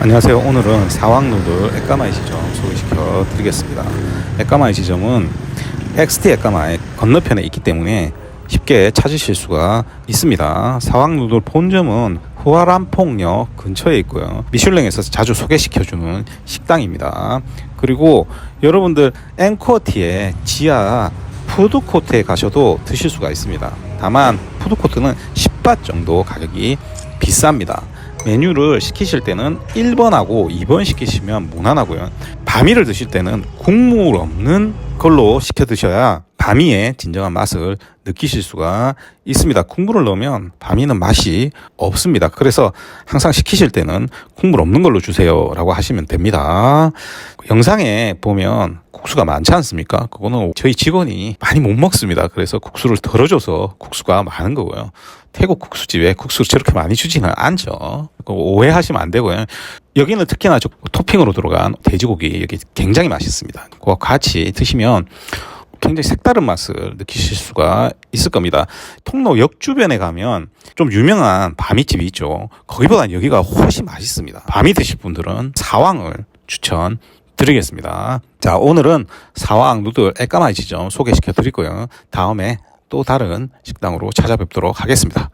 안녕하세요. 오늘은 사왕누들 액가마이 지점 소개시켜 드리겠습니다. 액가마이 지점은 XT 액가마이 건너편에 있기 때문에 쉽게 찾으실 수가 있습니다. 사왕누들 본점은 후아람폭역 근처에 있고요. 미슐랭에서 자주 소개시켜주는 식당입니다. 그리고 여러분들 앵커티의 지하 푸드코트에 가셔도 드실 수가 있습니다. 다만 푸드코트는 10바 정도 가격이 비쌉니다. 메뉴를 시키실 때는 1번하고 2번 시키시면 무난하고요. 바미를 드실 때는 국물 없는 걸로 시켜 드셔야 바미의 진정한 맛을 느끼실 수가 있습니다. 국물을 넣으면 바미는 맛이 없습니다. 그래서 항상 시키실 때는 국물 없는 걸로 주세요 라고 하시면 됩니다. 영상에 보면 국수가 많지 않습니까? 그거는 저희 직원이 많이 못 먹습니다. 그래서 국수를 덜어줘서 국수가 많은 거고요. 태국 국수집에 국수를 저렇게 많이 주지는 않죠. 오해하시면 안 되고요. 여기는 특히나 저 토핑으로 들어간 돼지고기 여기 굉장히 맛있습니다. 그거 같이 드시면 굉장히 색다른 맛을 느끼실 수가 있을 겁니다. 통로역 주변에 가면 좀 유명한 바미집이 있죠. 거기보다 여기가 훨씬 맛있습니다. 바미 드실 분들은 사왕을 추천 드리겠습니다. 자, 오늘은 사왕 누들 액가마이 지점 소개시켜 드리고요. 다음에 또 다른 식당으로 찾아뵙도록 하겠습니다.